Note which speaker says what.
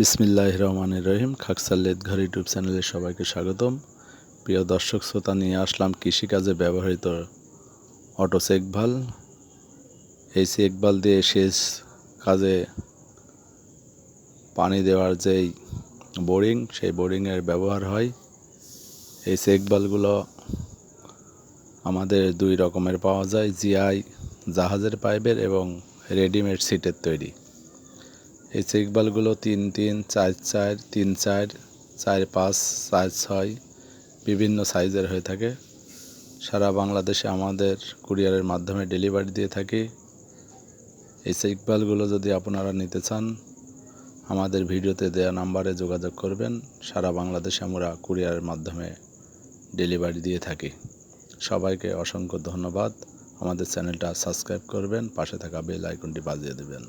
Speaker 1: বিসমিল্লাহ রহমানের রহিম খাকসাল্লেদ ঘর ইউটিউব চ্যানেলে সবাইকে স্বাগতম। প্রিয় দর্শক শ্রোতা, নিয়ে আসলাম কৃষিকাজে ব্যবহৃত অটো চেকভাল এই চেকভাল দিয়ে শেষ কাজে পানি দেওয়ার যেই বোরিং, সেই বোরিংয়ের ব্যবহার হয়। এই চেকভালগুলো আমাদের দুই রকমের পাওয়া যায়, জিআই, জাহাজের পাইপের এবং রেডিমেড সিটের তৈরি। এই চেকবালগুলো তিন তিন, চার চার, তিন, চার চার, পাঁচ, চার, ছয় বিভিন্ন সাইজের হয়ে থাকে। সারা বাংলাদেশে আমাদের কুরিয়ারের মাধ্যমে ডেলিভারি দিয়ে থাকি। এই চেকবালগুলো যদি আপনারা নিতে চান, আমাদের ভিডিওতে দেওয়া নাম্বারে যোগাযোগ করবেন। সারা বাংলাদেশে আমরা কুরিয়ারের মাধ্যমে ডেলিভারি দিয়ে থাকি। সবাইকে অসংখ্য ধন্যবাদ। আমাদের চ্যানেলটা সাবস্ক্রাইব করবেন, পাশে থাকা বেল আইকনটি বাজিয়ে দেবেন।